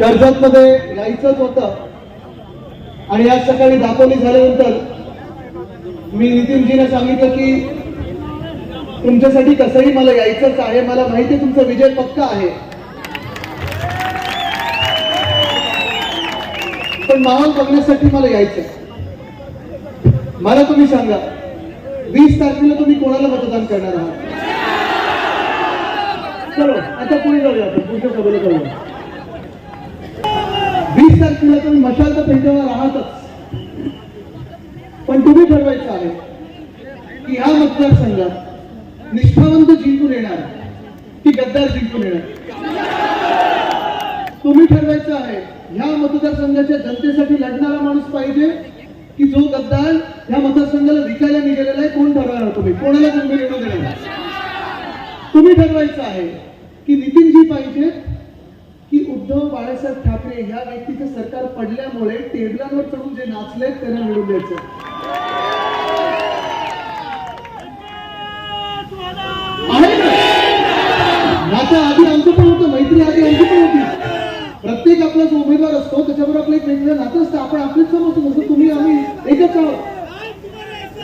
कर्जत मध्ये यायचंच होतं. आणि आज सकाळी दापोली झाल्यानंतर मी नितीनजीने सांगितलं की तुमच्यासाठी कसंही मला यायचंच आहे. मला माहिती आहे तुमचा विजय पक्का आहे. पण माहोल बघण्यासाठी मला यायचं मला तुम्ही सांगा वीस तारखेला तुम्ही कोणाला मतदान करणार आहात? चलो आता पुढे जाऊया आपण. पुढच्या सभेला जाऊया. वीस तारखेला तुम्ही मशाल तर त्यांच्यावर राहतच. पण तुम्ही ठरवायचं आहे की ह्या मतदारसंघात निष्ठावंत जिंकून येणार की गद्दार जिंकून येणार तुम्ही ठरवायचं आहे ह्या मतदारसंघाच्या जनतेसाठी लढणारा माणूस पाहिजे की जो गद्दार ह्या मतदारसंघाला विकायला निघालेला आहे कोण ठरवणार तुम्ही? कोणाला तुम्ही निवडून देणार तुम्ही ठरवायचं आहे की नितीनजी पाहिजे उद्धव बाळासाहेब ठाकरे ह्या व्यक्तीचं सरकार पडल्यामुळे टेबलांवर चढून जे नाचले त्यांना निवडून द्यायचं नाचा आधी आमचं पण होतं मैत्री आधी आमची पण होती. प्रत्येक आपला जो उमेदवार असतो त्याच्यावर आपलं एक वेगळं नातं असतं. आपण आपलेच समजतो जसं तुम्ही आम्ही एकच आहोत.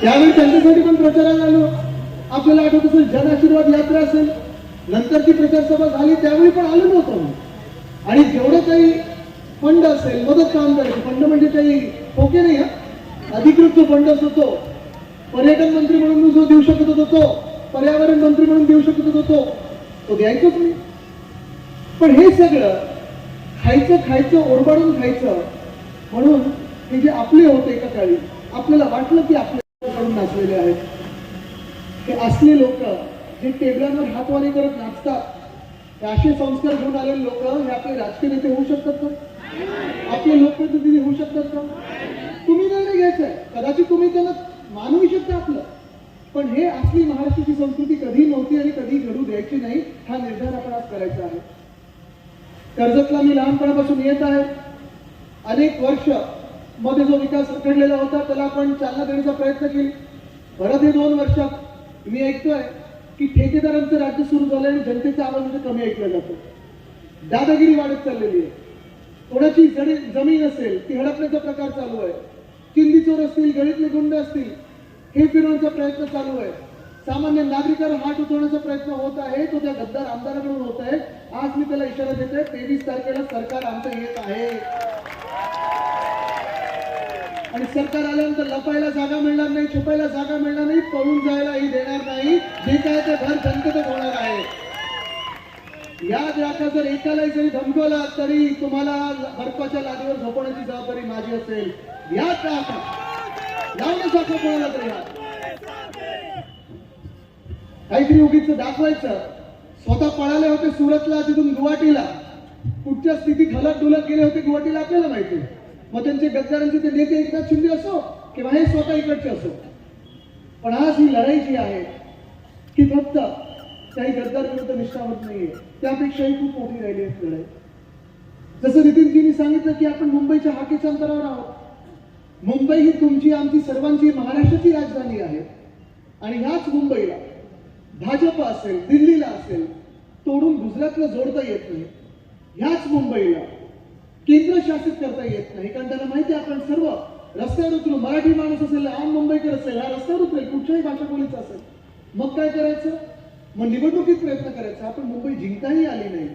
त्यावेळी त्यांच्यासाठी पण प्रचाराला आलो. आपल्याला आठवत असेल जन आशीर्वाद यात्रा असेल. नंतरची प्रचार सभा झाली त्यावेळी पण आलो नव्हतो आम्ही. आणि जेवढं काही फंड असेल मदत काम करायचं फंड म्हणजे काही ओके नाही हा? अधिकृत जो फंड असतो तो. पर्यटन मंत्री म्हणून मी जो देऊ शकत होतो तो. पर्यावरण मंत्री म्हणून देऊ शकत होतो तो. तो द्यायचोच नाही. पण हे सगळं खायचं खायचं ओरबाडून खायचं म्हणून हे जे आपले होते एका काळी आपल्याला वाटलं की आपल्याकडून नाचलेले आहेत. हे असले लोक जे टेबलांवर हातवारी करत नाचतात असे संस्कार घेऊन आलेले लोक हे आपले राजकीय नेते होऊ शकतात का? आपले लोकप्रतिनिधी होऊ शकतात का? तुम्ही निर्णय घ्यायचा आहे. कदाचित तुम्ही त्यांना मानवू शकता आपलं. पण हे असली महाराष्ट्राची संस्कृती कधी नव्हती आणि कधी घडू द्यायची नाही हा निर्धार आपण आज करायचा आहे. कर्जतला मी लहानपणापासून येत आहे. अनेक वर्षमध्ये जो विकास रखडलेला होता त्याला आपण चालना देण्याचा प्रयत्न केला. परत हे दोन वर्षात मी ऐकतोय. की ठेकेदारांचं राज्य सुरू झालं आणि जनतेचा आवाज इथे कमी ऐकला जातो. दादागिरी वाढत चाललेली आहे. कोणाची जडे जमीन असेल ती हडपण्याचा प्रकार चालू आहे. चिंदी चोर असतील गळीतले गुंड असतील हे फिरवण्याचा प्रयत्न चालू आहे. सामान्य नागरिकाला हात उठवण्याचा प्रयत्न होत आहे. तो त्या गद्दार आमदाराकडून होत आहे. आज मी त्याला इशारा देतोय तेवीस तारखेला सरकार आमचं येत आहे. आणि सरकार आल्यानंतर लपायला जागा मिळणार नाही छुपायला जागा मिळणार नाही पळून जायलाही देणार नाही. जे काय ते भर जनतेतच होणार आहे. या राखा जर एकालाही जरी धमकवला तरी तुम्हाला बर्फाच्या लादीवर झोपवण्याची जबाबदारी माझी असेल. या राखा. लावणं दाखवा कोणाला तरी काहीतरी उगीच दाखवायचं. स्वतः पळाले होते सुरतला तिथून गुवाहाटीला. कुठच्या स्थितीत हलत डुलत गेले होते गुवाहाटीला आपल्याला माहिती मग त्यांचे गद्दारांचे ते नेते एकनाथ शिंदे असो किंवा हे स्वतः इकडचे असो. पण आज ही लढाई जी आहे की फक्त काही गद्दार विरुद्ध निष्ठावत नाहीये. त्यापेक्षाही खूप मोठी राहिली आहे लढाई जसं नितीनजींनी सांगितलं की आपण मुंबईच्या हाकेच्या अंतरावर आहोत. मुंबई ही तुमची आमची सर्वांची महाराष्ट्राची राजधानी आहे. आणि ह्याच मुंबईला भाजप असेल दिल्लीला असेल तोडून गुजरातला जोडता येत नाही. ह्याच मुंबईला केंद्र शासित करता येत नाही. कारण त्यांना माहिती आहे आपण सर्व रस्त्यावर उतरू मराठी माणूस असेल आम मुंबईकर असेल हा रस्त्यावर उतरेल कुठच्याही भाषा बोलीचा असेल मग काय करायचं? मग निवडणुकीत प्रयत्न करायचा. आपण मुंबई जिंकताही आली नाही.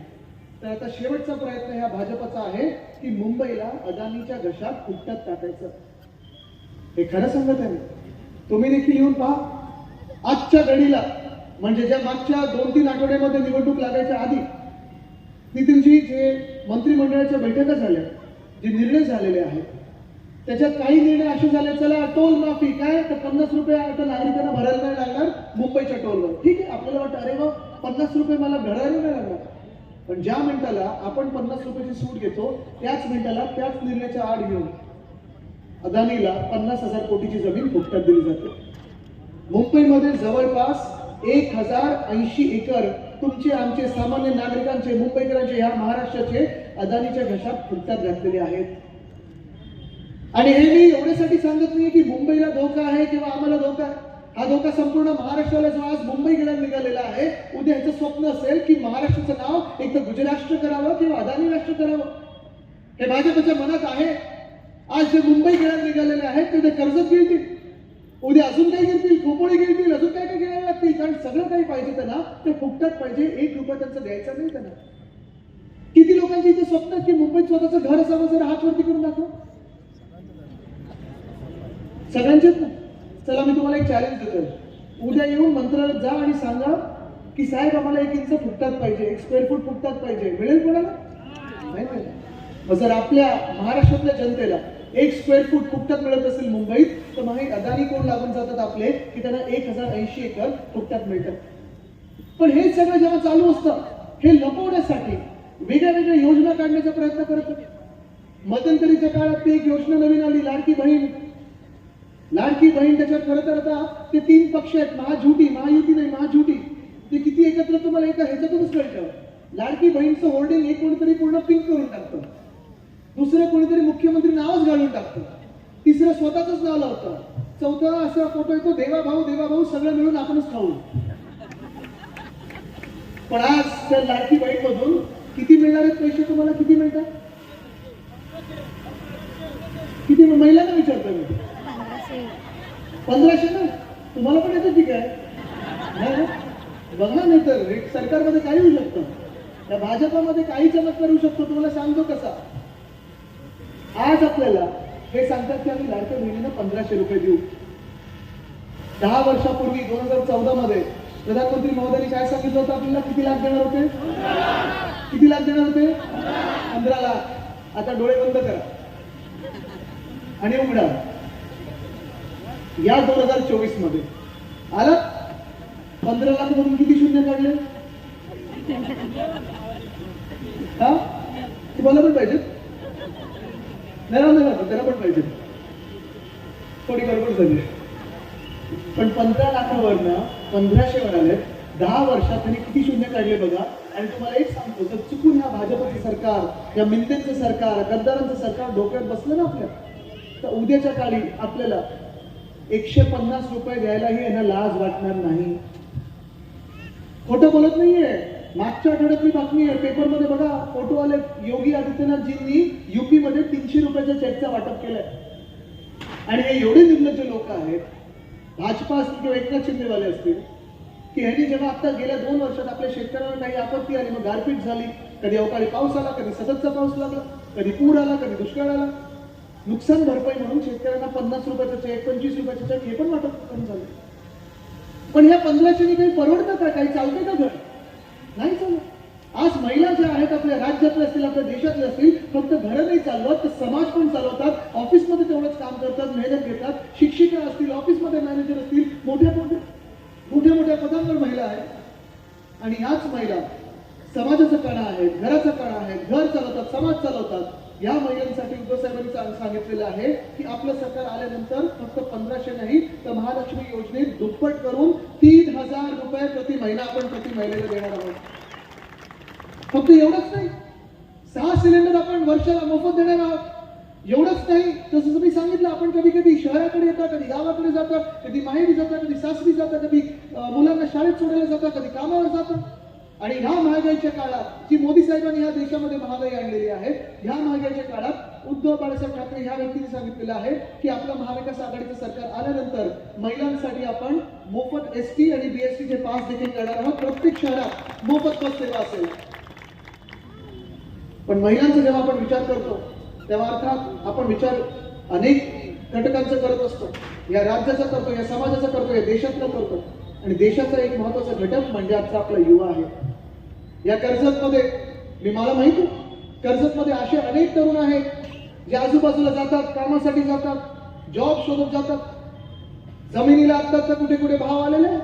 तर आता शेवटचा प्रयत्न ह्या भाजपचा आहे की मुंबईला अदानीच्या घशात फुकटात टाकायचं. हे खरं सांगत आहे तुम्ही देखील येऊन पहा. आजच्या घडीला म्हणजे ज्या मागच्या दोन तीन आठवड्यामध्ये निवडणूक लागायच्या आधी नितीनजी जे मंत्रिमंडळाच्या बैठका झाल्या जे निर्णय झालेले आहेत. त्याच्यात काही निर्णय असे झाले चला टोल माफी काय? तर पन्नास रुपये आता नागरिकांना भरायला नाही लागणार मुंबईच्या टोलवर. ठीक आहे आपल्याला वाटतं अरे वा पन्नास रुपये मला भरायला नाही लागणार. पण ज्या मिनिटाला आपण पन्नास रुपयाची सूट घेतो त्याच मिनिटाला त्याच निर्णयाच्या आड घेऊन अदानीला पन्नास हजार कोटीची जमीन फुकटात दिली जाते. मुंबईमध्ये जवळपास एक हजार ऐंशी एकर तुमचे आमचे सामान्य नागरिकांचे मुंबईकरांचे ह्या महाराष्ट्राचे अदानीच्या घशात फुटतात घातलेले आहेत. आणि हे मी एवढ्यासाठी सांगत नाही की मुंबईला धोका आहे किंवा आम्हाला धोका आहे. हा धोका संपूर्ण महाराष्ट्राला जो आज मुंबई गेला निघालेला आहे उद्या ह्याचं स्वप्न असेल की महाराष्ट्राचं नाव एक तर गुजराष्ट्र करावं किंवा अदानी राष्ट्र करावं. हे भाजपच्या मनात आहे. आज जे मुंबई गिळ्यात निघालेले आहेत ते ते कर्जत गिळतील उद्या अजून काही गिळतील खोपोळी गिळतील अजून काय काय गिळायला लागतील कारण सगळं काही पाहिजे त्यांना ते फुकटात पाहिजे एक रुपया त्यांचं द्यायचा नाही त्यांना. किती लोकांची इथे स्वप्न की मुंबईत स्वतःच घर असावं जर हात वरती करून दाखव. सगळ्यांचेच ना चला मी तुम्हाला एक चॅलेंज देतोय. उद्या येऊन मंत्रालयात जा आणि सांगा की साहेब आम्हाला एक इंच फुटतात पाहिजे एक स्क्वेअर फूट फुटतात पाहिजे. मिळेल कोणाला? नाही मिळेल. मग जर आपल्या महाराष्ट्रातल्या जनतेला एक स्क्वेअर फूट फुटतात मिळत असेल मुंबईत तर मग हे अदानी कोण लागून जातात आपले की त्यांना एक हजार ऐंशी एकर फुकटात मिळतात. पण हे सगळं जेव्हा चालू असतं हे लपवण्यासाठी वेगळ्या वेगळ्या योजना काढण्याचा प्रयत्न करत होते. मध्यंतरीच्या काळात ती एक योजना नवीन आली लाडकी बहीण. लाडकी बहीण त्याच्यात खरं तर आता ते तीन पक्ष आहेत महाझुटी महायुती नाही महाझुटी ते किती एकत्र तुम्हाला एका ह्याच्यातूनच कळतं. लाडकी बहीणचं होर्डिंग एक कोणीतरी पूर्ण पिंक करून टाकतं. दुसरं कोणीतरी मुख्यमंत्री नावच घालून टाकतं. तिसरं स्वतःच नाव लावतं. चौथा असा फोटो येतो देवा भाऊ देवा भाऊ सगळं मिळून आपणच खाऊ. पण आज त्या लाडकी बहीण मधून किती मिळणार आहेत पैसे तुम्हाला? किती मिळतात? किती महिलांना विचारतो मी. पंधराशे. ना तुम्हाला पण येतं ठीक आहे? बघा नाही तर सरकारमध्ये काही होऊ शकतं. त्या भाजपामध्ये काही चमत्कार होऊ शकतो. तुम्हाला सांगतो कसा. आज आपल्याला हे सांगतात की आम्ही लाडक्या बहिणीनं पंधराशे रुपये देऊ. दहा वर्षापूर्वी दोन हजार चौदा मध्ये प्रधानमंत्री महोदयांनी काय सांगितलं होतं आपल्याला? किती लाख देणार होते? किती लाख देणार होते? पंधरा लाख. आता डोळे बंद करा. आणि उघडा. या दोन हजार चोवीसमध्ये आला? पंधरा लाख म्हणून किती शून्य काढले? हा? तुम्हाला पण पाहिजे. नाही ना, नाही ना, त्याला पण पाहिजे. थोडी गडबड झाली. पण पंधरा लाखावरनं पंधराशे वर आले दहा वर्षात त्यांनी किती शून्य काढले बघा. आणि तुम्हाला एक सांगतो जर चुकून ह्या भाजपचं सरकार या मिनतेचं सरकार गद्दारांचं सरकार डोक्यात बसलं ना आपल्या तर उद्याच्या काळी आपल्याला एकशे पन्नास रुपये द्यायलाही यांना लाज वाटणार नाही. खोटं बोलत नाहीये. मागच्या आठवड्यातली बातमी आहे. पेपरमध्ये बघा फोटो आले योगी आदित्यनाथजींनी युपीमध्ये तीनशे रुपयाच्या चेकचा वाटप केलंय. आणि हे एवढे निर्लज्ज लोक आहेत भाजपा असतील किंवा एकनाथ शिंदेवाले असतील की ह्यांनी जेव्हा आता गेल्या दोन वर्षात आपल्या शेतकऱ्यांना काही आपत्ती आली मग गारपीट झाली कधी अवकाळी पाऊस आला कधी सततचा पाऊस लागला कधी पूर आला कधी दुष्काळ आला नुकसान भरपाई म्हणून शेतकऱ्यांना पन्नास रुपयाचा चेक पंचवीस रुपयाचा चेक हे पण वाटप करून झालं. पण ह्या पंधराशेनी काही परवडतं का? काही चालतंय का घर? नाही चालत. आज महिला ज्या आहेत आपल्या राज्यातल्या असतील आपल्या देशातल्या असतील फक्त घरं नाही चालवत तर समाज पण चालवतात. ऑफिसमध्ये तेवढंच काम करतात मेहनत घेतात. शिक्षिका असतील ऑफिसमध्ये मॅनेजर असतील मोठ्या मोठ्या मोठ्या मोठ्या पदांवर महिला आहेत. आणि याच महिला समाजाचा कणा आहेत घराचा कणा आहे घर चालवतात समाज चालवतात. या महिलांसाठी उद्धव साहेबांनी सांगितलेलं आहे की आपलं सरकार आल्यानंतर फक्त पंधराशे नाही तर महालक्ष्मी योजनेत दुप्पट करून तीन हजार रुपये प्रति महिना आपण प्रति महिलेला देणार आहोत. फक्त एवढंच नाही. सहा सिलेंडर आपण वर्षाला मोफत देणार आहोत. एवढंच नाही. जसं तुम्ही सांगितलं आपण कधी कधी शहराकडे येतात कधी गावाकडे जातात कधी माहेरी जातात कधी सासरी जातात कधी मुलांना शाळेत सोडायला जातात कधी कामावर जातात आणि ह्या महागाईच्या काळात जी मोदी साहेबांनी ह्या देशामध्ये महागाई आणलेली आहे ह्या महागाईच्या काळात उद्धव बाळासाहेब ठाकरे ह्या व्यक्तीने सांगितलेलं आहे की आपलं महाविकास आघाडीचं सरकार आल्यानंतर महिलांसाठी आपण मोफत एस टी आणि बीएसटी चे पास देखील करणार आहोत. प्रत्येक शहरात मोफत बस सेवा असेल. पण महिलांचा जेव्हा आपण विचार करतो तेव्हा अर्थात आपण विचार अनेक घटकांचा करत असतो. या राज्याचा करतो या समाजाचा करतो या देशातला करतो. आणि देशाचा एक महत्त्वाचा घटक म्हणजे आजचा आपला युवा आहे. या कर्जतमध्ये मी मला माहीत कर्जतमध्ये असे अनेक तरुण आहेत जे आजूबाजूला जातात कामासाठी जातात जॉब शोधत जातात जमिनीला आत्ताचा कुठे कुठे भाव आलेले आहे.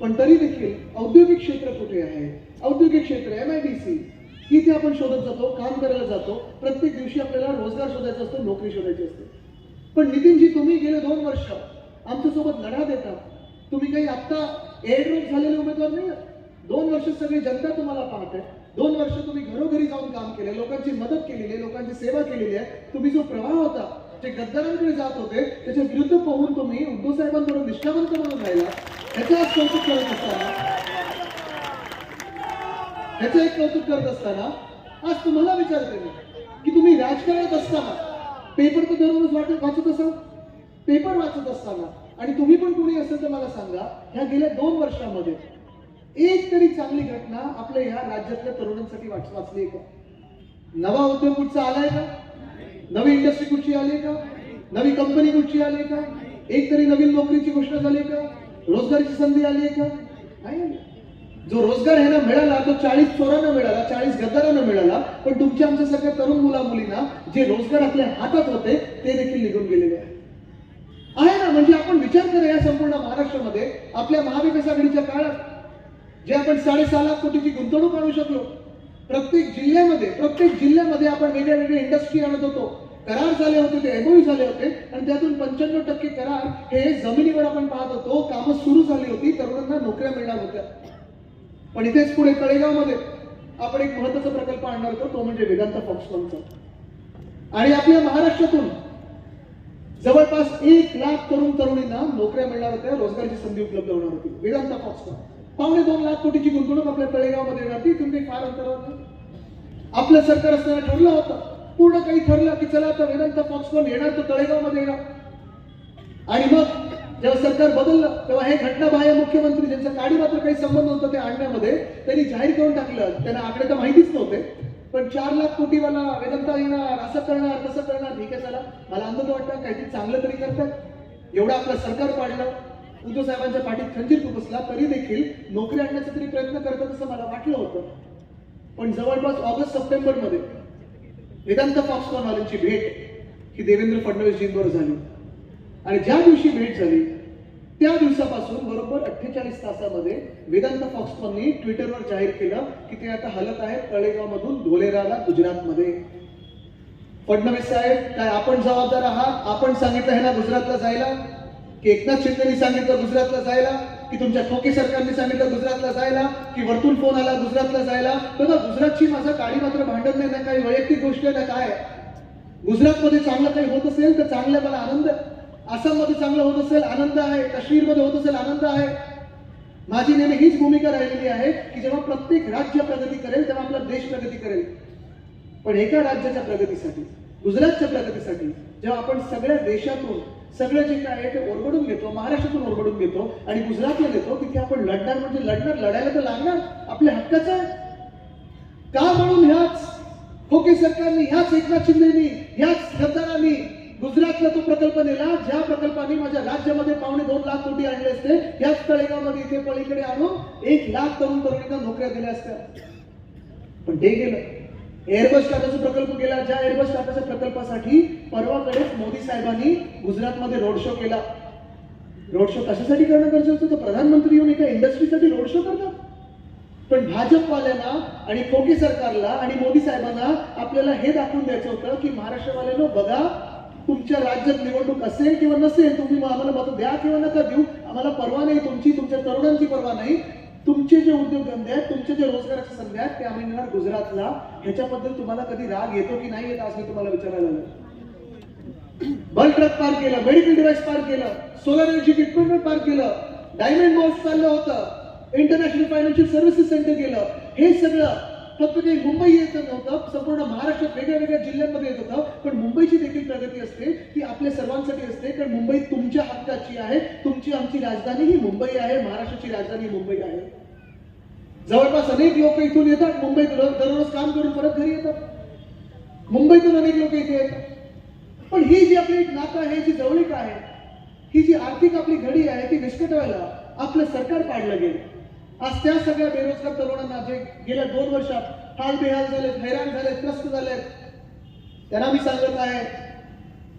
पण तरी देखील औद्योगिक क्षेत्र कुठे आहे औद्योगिक क्षेत्र एम आय डी सी इथे आपण शोधत जातो काम करायला जातो प्रत्येक दिवशी आपल्याला रोजगार शोधायचा असतो नोकरी शोधायची असते पण नितीनजी तुम्ही गेले दोन वर्ष आमच्यासोबत लढा देता तुम्ही काही आत्ता एअरड्रॉप झालेले उमेदवार नाही आहात. दोन वर्ष सगळी जनता तुम्हाला पाहते. दोन वर्ष तुम्ही घरोघरी जाऊन काम केले लोकांची मदत केलेली आहे लोकांची सेवा केलेली आहे. तुम्ही जो प्रवाह होता जे गद्दारांकडे जात होते त्याच्या विरुद्ध पाहून तुम्ही उद्धव साहेबांकडून निष्ठावंत म्हणून राहिला. ह्याचं आज कौतुक करत असताना त्याचं एक कौतुक करत असताना आज तुम्हाला विचारते मी की तुम्ही राजकारणात असताना पेपर तर दररोज वाटत वाचत असाल? पेपर वाचत असताना आणि तुम्ही पण कुणी असेल तर मला सांगा ह्या गेल्या दोन वर्षामध्ये एक तरी चांगली घटना आपल्या ह्या राज्यातल्या तरुणांसाठी वाच वाचली आहे का? नवा उद्योग कुठचा आलाय का? नवी इंडस्ट्री कुठची आली का? नवी कंपनी कुठची आली का? एक तरी नवीन नोकरीची घोषणा झाली का? रोजगारीची संधी आली आहे का? नाही जो रोजगार ह्यांना मिळाला तो चाळीस चोरांना मिळाला चाळीस गद्दारांना मिळाला पण तुमच्या आमच्या सगळ्या तरुण मुला मुलींना जे रोजगार आपल्या हातात होते ते देखील निघून गेलेले आहे आहे ना? म्हणजे आपण विचार करा या संपूर्ण महाराष्ट्रामध्ये आपल्या महाविकास आघाडीच्या काळात जे आपण साडेसहा लाख कोटीची गुंतवणूक आणू शकलो प्रत्येक जिल्ह्यामध्ये प्रत्येक जिल्ह्यामध्ये आपण वेगळ्या वेगळ्या इंडस्ट्री आणत होतो. करार झाले होते ते एमओयू झाले होते आणि त्यातून पंच्याण्णव टक्के करार हे जमिनीवर आपण पाहत होतो. कामं सुरू झाली होती तरुणांना नोकऱ्या मिळणार होत्या. पण इथेच पुढे तळेगावमध्ये आपण एक महत्त्वाचा प्रकल्प आणणार होतो तो म्हणजे वेदांत फॉक्सकॉनचा आणि आपल्या महाराष्ट्रातून जवळपास एक लाख तरुण तरुणींना नोकऱ्या मिळणार होत्या रोजगाराची संधी उपलब्ध होणार होती. वेदांत फॉक्सकॉन पावणे दोन लाख कोटीची गुंतवणूक आपल्या तळेगावमध्ये येणार ती तुम्ही फार अंतरावर आपलं सरकार असताना ठरलं होतं. पूर्ण काही ठरलं की चला आता वेदांत फॉक्सकॉन येणार तर तळेगावमध्ये येणार. आणि मग जेव्हा सरकार बदललं तेव्हा हे घटनाबाह्य मुख्यमंत्री ज्यांचा काडी मात्र काही संबंध होता ते आणण्यामध्ये त्यांनी जाहीर करून टाकलं. त्यांना आकडे तर माहितीच नव्हते. पण चार लाख कोटीवाला वेदांता येणार असं करणार तसं करणार ठीक आहे चला. मला अंदाज वाटतं काहीतरी चांगलं तरी करतात. एवढं आपलं सरकार पाडलं. उद्धव साहेबांच्या पाठीत खंजीर खुपसला तरी देखील नोकरी आणण्याचा तरी प्रयत्न करतात असं मला वाटलं होतं. पण जवळपास ऑगस्ट सप्टेंबरमध्ये वेदांत फॉक्सकॉनवाल्यांची भेट ही देवेंद्र फडणवीसजींवर झाली. आणि ज्या दिवशी भेट झाली त्या दिवसापासून बरोबर अठ्ठेचाळीस तासामध्ये वेदांत फॉक्सकॉननी ट्विटरवर जाहीर केलं की ते आता हलत आहेत तळेगावमधून धोलेराला गुजरातमध्ये. फडणवीस साहेब काय आपण जबाबदार आहात? आपण सांगितलं आहे ना गुजरातला जायला? की एकनाथ शिंदेनी सांगितलं गुजरातला जायला की तुमच्या खोके सरकारने सांगितलं गुजरातला जायला की वरतून फोन आला गुजरातला जायला. बघा गुजरातची माझं काळी मात्र भांडण नाही ना काही वैयक्तिक गोष्ट आहे ना काय गुजरातमध्ये चांगलं काही होत असेल तर चांगलं मला आनंद आसाममध्ये चांगलं होत असेल आनंद आहे. काश्मीरमध्ये होत असेल आनंद आहे. माझी नेहमी हीच भूमिका राहिलेली आहे की जेव्हा प्रत्येक राज्य प्रगती करेल तेव्हा आपला देश प्रगती करेल. पण एका राज्याच्या प्रगतीसाठी गुजरातच्या प्रगतीसाठी जेव्हा आपण सगळ्या देशातून सगळं जे काय आहे ते ओरबडून घेतो महाराष्ट्रातून ओरबडून घेतो आणि गुजरातला घेतो तिथे आपण लढणार म्हणजे लढणार लढायला तर लागणार आपल्या हक्काचं आहे. का म्हणून ह्याच खोके सरकारने ह्याच एकनाथ शिंदेनी ह्याच सरदारांनी गुजरातला तो प्रकल्प नेला ज्या प्रकल्पाने माझ्या राज्यामध्ये पावणे दोन लाख कोटी आणले असते याच तळेगावमध्ये इथे पलीकडे आणून एक लाख तरुण तरुणींना नोकऱ्या दिल्या असत्या. पण ते गेलं. एअरबस टाटाचा प्रकल्प केला. ज्या एअरबस टाटाच्या प्रकल्पासाठी परवाकडेच मोदी साहेबांनी गुजरातमध्ये रोड शो केला. रोड शो कशासाठी करणं गरजेचं होतं? तर प्रधानमंत्री येऊन एका इंडस्ट्रीसाठी रोड शो करतात. पण भाजपवाल्यांना आणि खोके सरकारला आणि मोदी साहेबांना आपल्याला हे दाखवून द्यायचं होतं की महाराष्ट्रवाल्यानं बघा तुमच्या राज्यात निवडणूक असेल किंवा नसेल तुम्ही मग आम्हाला मत द्या किंवा नका देऊ. आम्हाला परवा नाही तुमची तुमच्या तरुणांची परवा नाही. तुमचे जे उद्योगधंदे आहेत तुमचे जे रोजगाराच्या संधी आहेत ते आम्ही गुजरातला याच्याबद्दल तुम्हाला कधी राग येतो की नाही येत आज मी तुम्हाला विचारायला लागलो बल ट्रक पार्क केलं मेडिकल डिव्हाइस पार केलं सोलर एनर्जी इक्विपमेंट पार्क केलं डायमंड मॉल्स चाललं होतं इंटरनॅशनल फायनान्शियल सर्व्हिसेस सेंटर केलं हे सगळं फक्त मुंबई येत नव्हतं. संपूर्ण महाराष्ट्रात वेगळ्या वेगळ्या जिल्ह्यांमध्ये येत होतं. पण मुंबईची देखील प्रगती असते. ती आपल्या सर्वांसाठी असते. कारण मुंबई तुमच्या हक्काची आहे. तुमची आमची राजधानी ही मुंबई आहे. महाराष्ट्राची राजधानी मुंबई आहे. जवळपास अनेक लोक इथून येतात. मुंबईत दररोज काम करून परत घरी येतात. मुंबईतून अनेक लोक इथे येतात. पण ही जी आपली एक नातं आहे जी जवळीक आहे ही जी आर्थिक आपली घडी आहे ती विस्कटवायला आपलं सरकार पाडलं गेलं. आज त्या सगळ्या बेरोजगार तरुणांना जे गेल्या दोन वर्षात हाल बेहाल झालेत हैराण झालेत त्रस्त झालेत त्यांना मी सांगत आहे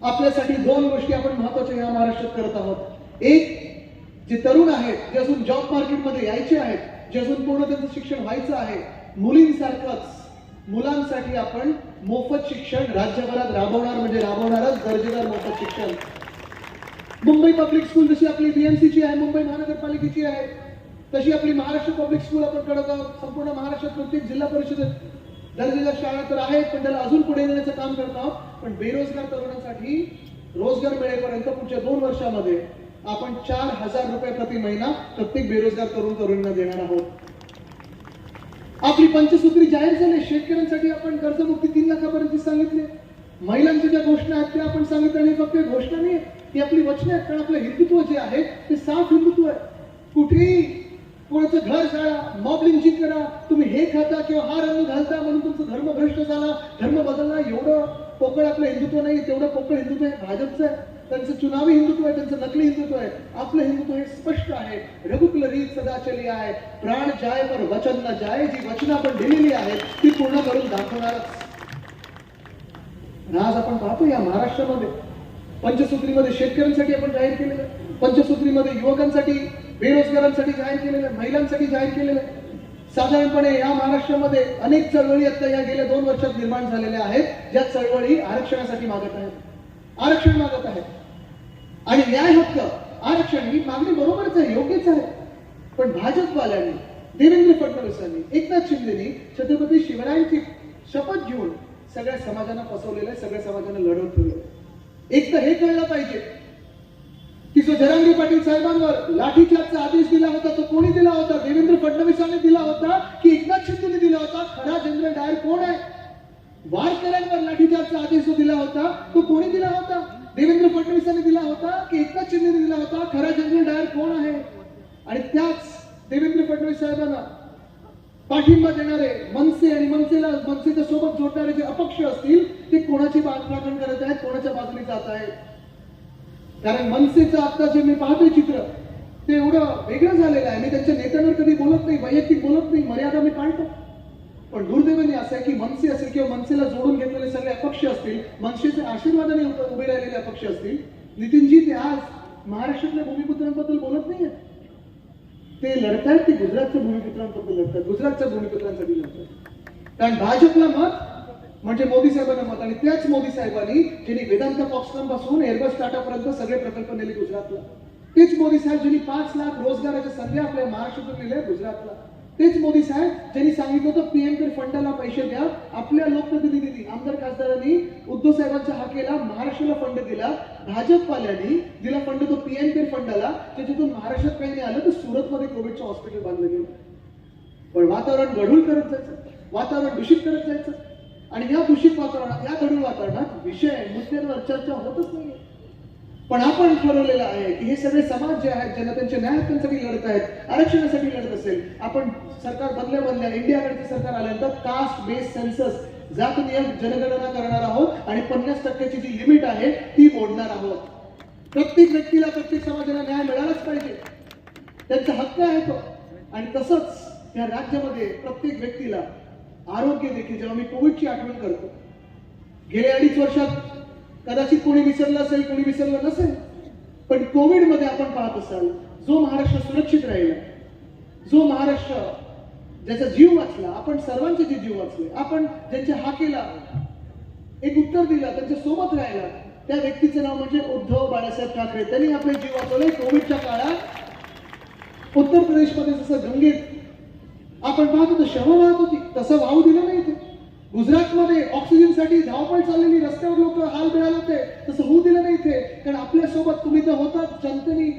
आपल्यासाठी दोन गोष्टी आपण महत्त्वाच्या या महाराष्ट्रात करत आहोत. एक जे तरुण आहेत जे अजून जॉब मार्केटमध्ये यायचे आहेत जे अजून पूर्ण त्यांचं शिक्षण व्हायचं आहे मुलींसारखंच मुलांसाठी आपण मोफत शिक्षण राज्यभरात राबवणार म्हणजे राबवणारच दर्जेदार मोफत शिक्षण. मुंबई पब्लिक स्कूल जशी आपली बीएमसीची आहे मुंबई महानगरपालिकेची आहे तशी आपली महाराष्ट्र पब्लिक स्कूल आपण करत आहोत. संपूर्ण महाराष्ट्रात प्रत्येक जिल्हा परिषदेत दर्जेदार शाळा तर आहेत पण त्याला अजून पुढे नेण्याचं काम करत आहोत. पण बेरोजगार तरुणांसाठी रोजगार मिळेपर्यंत पुढच्या दोन वर्षामध्ये आपण चार हजार रुपये प्रति महिना प्रत्येक बेरोजगार तरुण तरुणींना देणार आहोत. आपली पंचसूत्री जाहीर झाली. शेतकऱ्यांसाठी आपण कर्जमुक्ती तीन लाखापर्यंत सांगितले. महिलांच्या ज्या घोषणा आहेत त्या आपण सांगितल्या आणि फक्त घोषणा नाही ती आपली वचने आहेत कारण आपलं हिंदुत्व जे आहे ते साफ हिंदुत्व आहे. कुठेही कोणाचं घर शाळा मॉब लिंचिंग करा तुम्ही हे खाता किंवा हा रंग घालता म्हणून तुमचा धर्म भ्रष्ट झाला. धर्म बदलला एवढं पोकळ आपलं हिंदुत्व नाही तेवढं पोकळ हिंदुत्व आहे भाजपचं आहे. त्यांचं चुनावी हिंदुत्व आहे त्यांचं नकली हिंदुत्व आहे. आपलं हिंदुत्व हे स्पष्ट आहे. रघुकुल रीत सदा चली आहे. प्राण जाय पर वचन न जाय जी वचन आपण दिलेली आहेत ती पूर्ण करून दाखवणारच. आज आपण पाहतो या महाराष्ट्रामध्ये. पंचसूत्रीमध्ये शेतकऱ्यांसाठी आपण जाहीर केलेलं पंचसूत्रीमध्ये युवकांसाठी बेरोजगारांसाठी जाहीर केलेलं आहे महिलांसाठी जाहीर केलेलं आहे. साधारणपणे या महाराष्ट्रामध्ये अनेक चळवळी आता या गेल्या दोन वर्षात निर्माण झालेल्या आहेत ज्या चळवळी आरक्षणासाठी मागत आहेत. आरक्षण मागत आहेत. आणि न्याय हक्क आरक्षण ही मागणी बरोबरच आहे योग्यच आहे. पण भाजपवाल्यांनी देवेंद्र फडणवीसांनी एकनाथ शिंदेनी छत्रपती शिवरायांची शपथ घेऊन सगळ्या समाजांना फसवलेलं आहे सगळ्या समाजांना लढवून ठेवलं एक तर हे कळलं पाहिजे की जो जरांगी पाटील साहेबांवर लाठीचार्जचा आदेश दिला होता तो कोणी दिला होता? देवेंद्र फडणवीसांनी दिला होता की एकनाथ शिंदेने दिला होता? खरा जनरल डायर कोण आहे? वारकऱ्यांवर लाठीचार्जचा आदेश जो दिला होता तो कोणी दिला होता? देवेंद्र फडणवीसांनी दिला होता की एकनाथ शिंदेने दिला होता? खरा जनरल डायर कोण आहे? आणि त्याच देवेंद्र फडणवीस साहेबांना पाठिंबा देणारे मनसे आणि मनसेला मनसेच्या सोबत जोडणारे जे अपक्ष असतील ते कोणाची बाजून करत आहेत कोणाच्या बाजूने जात आहेत? कारण मनसेचं आता जे मी पाहतोय चित्र ते एवढं वेगळं झालेलं आहे. मी त्यांच्या नेत्यांवर कधी बोलत नाही वैयक्तिक बोलत नाही मर्यादा मी पाळतो. पण दुर्दैवाने असं आहे की मनसे असेल किंवा मनसेला जोडून घेतलेले सगळे अपक्ष असतील मनसेचे आशीर्वादाने उभे उभे राहिलेले अपक्ष असतील नितीनजी ते आज महाराष्ट्रातल्या भूमिपुत्रांबद्दल बोलत नाहीये. ते लढतायत ते गुजरातच्या भूमिपुत्रांबद्दल लढतात गुजरातच्या भूमिपुत्रांसाठी लढतात कारण भाजपला मत म्हणजे मोदी साहेबांना मत आणि त्याच मोदी साहेबांनी ज्यांनी वेदांत फॉक्सकॉनपासून एअरबस टाटा पर्यंत सगळे प्रकल्प नेले गुजरातला. तेच मोदी साहेब ज्यांनी पाच लाख रोजगाराच्या संधी आपल्या महाराष्ट्रातून नेल्या गुजरातला. तेच मोदी साहेब ज्यांनी सांगितलं होतं पीएम केअर फंडाला पैसे द्या आपल्या लोकप्रतिनिधी आमदार खासदारांनी उद्धव साहेबांच्या हाकेला महाराष्ट्राला फंड दिला भाजपवाल्यांनी दिला फंड तो पीएम केअर फंडाला त्याच्यातून महाराष्ट्रात काही नाही आलं तर सुरतमध्ये कोविडचं हॉस्पिटल बांधलं गेलं. पण वातावरण गढूळ करत जायचं वातावरण दूषित करत जायचं. आणि या दूषित वातावरणात या गढूळ वातावरणात विषय मुद्द्यांवर चर्चा होतच नाही पण आपण ठरवलेलं आहे की हे सगळे समाज जे आहेत ज्यांना त्यांच्या न्याय हक्कांसाठी लढत आहेत आरक्षणासाठी लढत असेल आपण सरकार बदल्या बदल्या इंडियाकडचे सरकार आल्यानंतर कास्ट बेस सेन्सस जात नियम जनगणना करणार आहोत आणि पन्नास टक्क्याची जी लिमिट आहे ती मोडणार आहोत. प्रत्येक व्यक्तीला प्रत्येक समाजाला न्याय मिळालाच पाहिजे. त्यांचा हक्क आहे तो. आणि तसंच या राज्यामध्ये प्रत्येक व्यक्तीला आरोग्य देखील जेव्हा मी कोविडची आठवण करतो गेल्या अडीच वर्षात कदाचित कोणी विसरलं असेल कोणी विसरलं नसेल पण कोविडमध्ये आपण पाहत असाल जो महाराष्ट्र सुरक्षित राहिला जो महाराष्ट्र ज्याचा जीव वाचला आपण सर्वांचे जे जीव वाचले आपण ज्यांच्या हाकेला एक उत्तर दिलं त्यांच्यासोबत राहिला त्या व्यक्तीचं नाव म्हणजे उद्धव बाळासाहेब ठाकरे. त्यांनी आपले जीव वाचवले. कोविडच्या काळात उत्तर प्रदेशमध्ये जसं गंगेत आपण पाहत होतो शव वाहत होती. तसं वाहू दिलं नाही ते. गुजरातमध्ये ऑक्सिजनसाठी धावपळ चाललेली रस्त्यावर लोक हाल मिळाले होते. तसं होऊ दिलं नाही ते. कारण आपल्यासोबत तुम्ही तर होतात जनतेने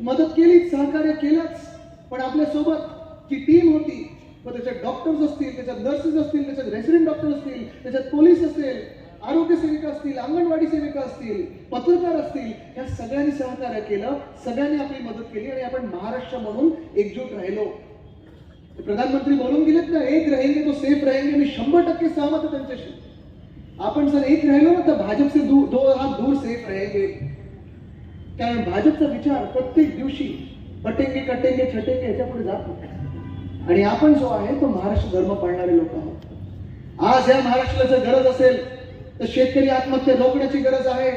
मदत केलीच सहकार्य केलंच. पण आपल्यासोबत जी टीम होती मग त्याच्यात डॉक्टर्स असतील त्याच्यात नर्सेस असतील त्याच्यात रेसिडेंट डॉक्टर असतील त्याच्यात पोलीस असेल आरोग्य सेविका असतील अंगणवाडी सेविका असतील पत्रकार असतील या सगळ्यांनी सहकार्य केलं सगळ्यांनी आपली मदत केली आणि आपण महाराष्ट्र म्हणून एकजूट राहिलो. प्रधानमंत्री बोलून गेलेत ना एक रहेंगे तो सेफ रहेंगे मी शंभर टक्के सहमत आहे त्यांच्याशी. आपण जर एक राहिलो ना तर भाजप से दूर दो हात दूर सेफ रहेंगे कारण भाजपचा विचार प्रत्येक दिवशी पटेंगे कटेंगे छटेंगे ह्याच्यापुढे जात आणि आपण जो आहे तो महाराष्ट्र धर्म पाळणारे लोक आहोत. आज या महाराष्ट्राला जर गरज असेल तर शेतकरी आत्महत्या रोखण्याची गरज आहे.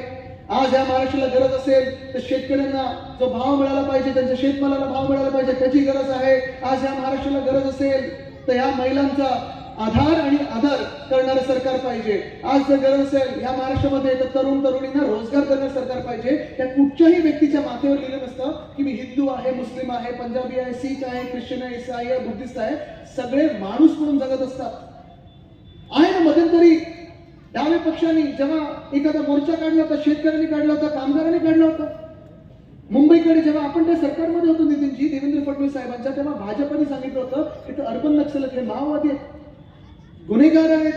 आज या महाराष्ट्राला गरज असेल तर शेतकऱ्यांना जो भाव मिळाला पाहिजे त्यांच्या शेतमालाला भाव मिळाला पाहिजे त्याची गरज आहे. आज या महाराष्ट्राला गरज असेल तर ह्या महिलांचा आधार आणि आधार करणारं सरकार पाहिजे. आज जर गरज असेल या महाराष्ट्रामध्ये तर तरुण तरुणींना रोजगार करणारं सरकार पाहिजे. त्या कुठच्याही व्यक्तीच्या माथेवर लिहिलं नसतं की मी हिंदू आहे मुस्लिम आहे पंजाबी आहे सिख आहे ख्रिश्चन आहे इसाई आहे बुद्धिस्ट आहे. सगळे माणूस म्हणून जगत असतात. आहे ना मध्यंतरी डाव्या पक्षांनी जेव्हा एखादा मोर्चा काढला होता शेतकऱ्यांनी काढला होता कामगारांनी काढला होता मुंबईकडे जेव्हा आपण त्या सरकारमध्ये होतो नितीनजी देवेंद्र फडणवीस साहेबांच्या तेव्हा भाजपने सांगितलं होतं की ते अर्बन नक्षलक हे माओवादी आहेत. गुन्हेगार आहेत.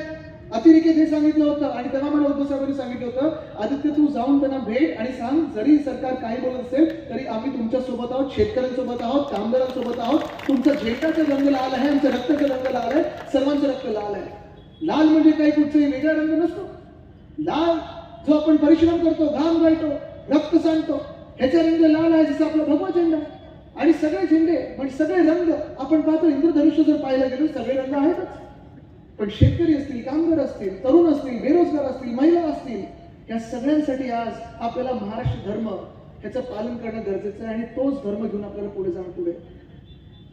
अतिरेकीत हे सांगितलं होतं आणि तेव्हा मला उद्धव साहेबांनी सांगितलं होतं आदित्य तू जाऊन त्यांना भेट आणि सांग जरी सरकार काही बोलत असेल तरी आम्ही तुमच्यासोबत आहोत शेतकऱ्यांसोबत आहोत कामगारांसोबत आहोत. तुमचं झेटाचं रंग लाल आहे आमचं रक्ताचं रंग लाल आहे सर्वांचं रक्त लाल आहे. लाल म्हणजे काही कुठचाही वेगळा रंग नसतो. लाल जो आपण परिश्रम करतो घाम गाळतो रक्त सांडतो ह्याचा रंग लाल आहे जसं आपला भगवा झेंडा आणि सगळे झेंडे म्हणजे सगळे रंग आपण पाहतो इंद्रधनुष्य जर पाहायला गेलो सगळे रंग आहेतच. पण शेतकरी असतील कामगार असतील तरुण असतील बेरोजगार असतील महिला असतील या सगळ्यांसाठी आज आपल्याला महाराष्ट्र धर्म ह्याचं पालन करणं गरजेचं आहे आणि तोच धर्म घेऊन आपल्याला पुढे जाणं पुढे.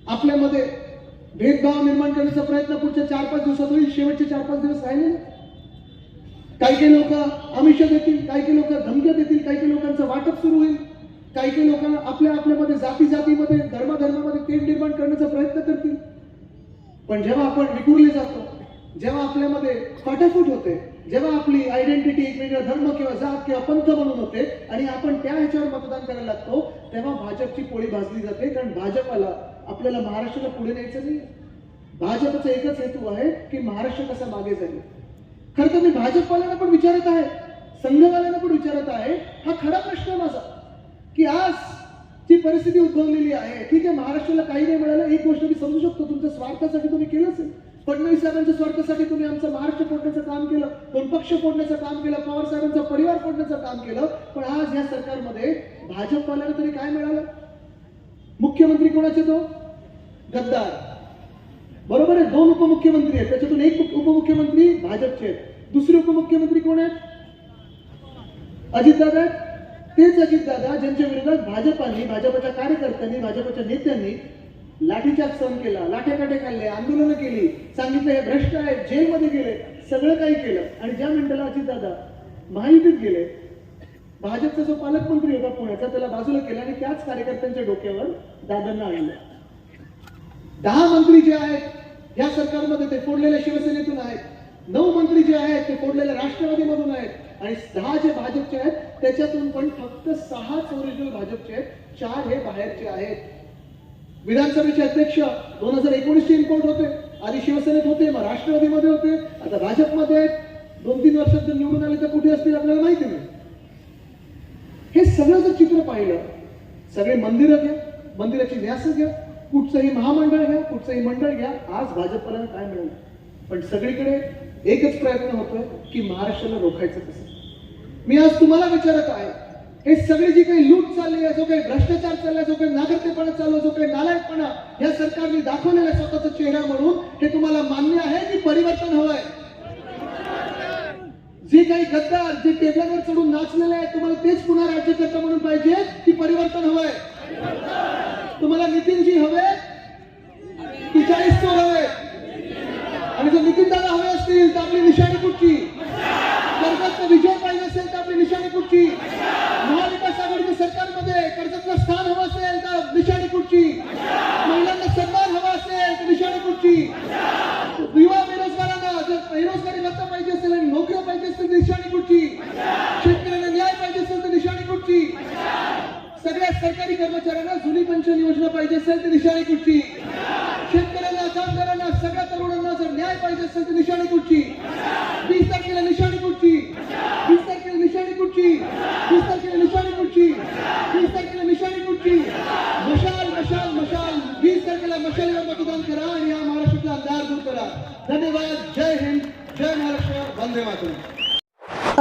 आपल्यामध्ये भेदभाव निर्माण करण्याचा प्रयत्न पुढच्या चार पाच दिवसात होईल. शेवटचे चार पाच दिवस राहिले. काही काही लोक आमिष देतील काही काही लोक धमक्या देतील काही काही लोकांचं वाटप सुरू होईल. काही काही लोक आपल्या आपल्यामध्ये जाती जातीमध्ये धर्माधर्मामध्ये तेढ निर्माण करण्याचा प्रयत्न करतील. पण जेव्हा आपण विखुरले जातो जेव्हा आपल्यामध्ये फाटाफूट होते जेव्हा आपली आयडेंटिटी एक वेगळा धर्म किंवा जात किंवा पंथ म्हणून होते आणि आपण त्या ह्याच्यावर मतदान करायला लागतो तेव्हा भाजपची पोळी भाजली जाते कारण भाजपाला आपल्याला महाराष्ट्राला पुढे न्यायचं नाही भाजपचा एकच हेतू आहे की महाराष्ट्र कसा मागे जाईल. खरं तर मी भाजपवाल्यांना पण विचारत आहे संघवाल्यांना पण विचारत आहे हा खरा प्रश्न आहे माझा. की आज जी परिस्थिती उद्भवलेली आहे ठीक आहे महाराष्ट्राला काही नाही मिळालं एक गोष्ट मी समजू शकतो तुमच्या स्वार्थासाठी तुम्ही केलं असेल फडणवीस साहेबांच्या स्वार्थासाठी तुम्ही आमचं महाराष्ट्र फोडण्याचं काम केलं दोन पक्ष फोडण्याचं काम केलं पवार साहेबांचा परिवार फोडण्याचं काम केलं पण आज या सरकारमध्ये भाजपवाल्याला तरी काय मिळालं? मुख्यमंत्री कोणाचे तो? गद्दार. बरोबर आहे दोन उपमुख्यमंत्री आहेत. त्याच्यातून एक उपमुख्यमंत्री भाजपचे आहेत. दुसरे उपमुख्यमंत्री कोण आहेत? अजितदादा आहेत. तेच अजितदादा ज्यांच्या विरोधात भाजपाने भाजपच्या कार्यकर्त्यांनी भाजपच्या नेत्यांनी लाठीचार्ज सहन केला लाठ्याकाठे खाल्ले आंदोलनं केली सांगितलं हे भ्रष्ट आहेत जेलमध्ये गेले सगळं काही केलं. आणि ज्या मिनिटाला अजितदादा महायुतीत गेले भाजपचा जो पालकमंत्री होता पुण्याचा त्याला बाजूला केला आणि त्याच कार्यकर्त्यांच्या डोक्यावर दादांना आणलं. दहा मंत्री जे आहेत या सरकारमध्ये ते फोडलेल्या शिवसेनेतून आहेत. नऊ मंत्री जे आहेत ते फोडलेल्या राष्ट्रवादीमधून आहेत. आणि सहा जे भाजपचे आहेत त्याच्यातून पण फक्त सहाच ओरिजिनल भाजपचे आहेत. चार हे बाहेरचे आहेत. विधानसभेचे अध्यक्ष दोन हजार एकोणीसचे इम्पोर्ट होते. आधी शिवसेनेत होते मग राष्ट्रवादीमध्ये होते. आता भाजपमध्ये आहेत. दोन तीन वर्षात जर निवडून आले तर कुठे असतील आपल्याला माहिती नाही. हे सगळं जर चित्र पाहिलं सगळे मंदिरं घ्या मंदिराची न्यास घ्या. कुठचंही महामंडळ घ्या कुठचंही मंडळ घ्या आज भाजपला काय मिळालं? पण सगळीकडे एकच प्रयत्न होतोय की महाराष्ट्राला रोखायचं कसं? मी आज तुम्हाला विचारत आहे हे सगळी जी काही लूट चालली आहे जो काही भ्रष्टाचार चाललाय जो काही नागरिकतेपणा चालू जो काही नालायकपणा या सरकारने दाखवलेला स्वतःचा चेहरा म्हणून हे तुम्हाला मान्य आहे की परिवर्तन हवंय जे काही गद्दार जे टेबलावर चढून नाचलेले आहेत तुम्हाला तेच पुन्हा राज्यकर्ता म्हणून पाहिजे की परिवर्तन हवंय तुम्हाला नितीनजी हवे? की चाळीस चोर हवे. आणि जर नितीन दादा हवे असतील तर आपली निशाणी कुठची? कर्जतचा विजय पाहिजे असेल तर आपली निशाणी कुठची? महाविकास आघाडीच्या सरकारमध्ये कर्जतला स्थान हवं असेल तर निशाणी कुठची? महिलांना सन्मान हवा असेल तर निशाणी कुठची युवा बेरोजगारांना जर बेरोजगारी भत्ता पाहिजे असेल आणि नोकऱ्या पाहिजे असतील तर निशाणी कुठची शेतकऱ्यांना न्याय पाहिजे असेल तर निशाणी कुठची सगळ्या सरकारी कर्मचाऱ्यांना जुनी पेन्शन योजना पाहिजे असेल तर निशाणी कुठची शेतकऱ्यांना कामगारांना सगळ्या तरुणांना जर न्याय पाहिजे असेल तर निशाणी कुठची वीस तारखेला निशाणी कुठची वीस तारखेला निशाणी कुठची वीस तारखेला निशाणी कुठची वीस तारखेला निशाणी कुठची मशाल मशाल मशाल वीस तारखेला मशालीवर मतदान करा आणि या महाराष्ट्राचा अंधार दूर करा धन्यवाद जय हिंद जय महाराष्ट्र वंदे मातरम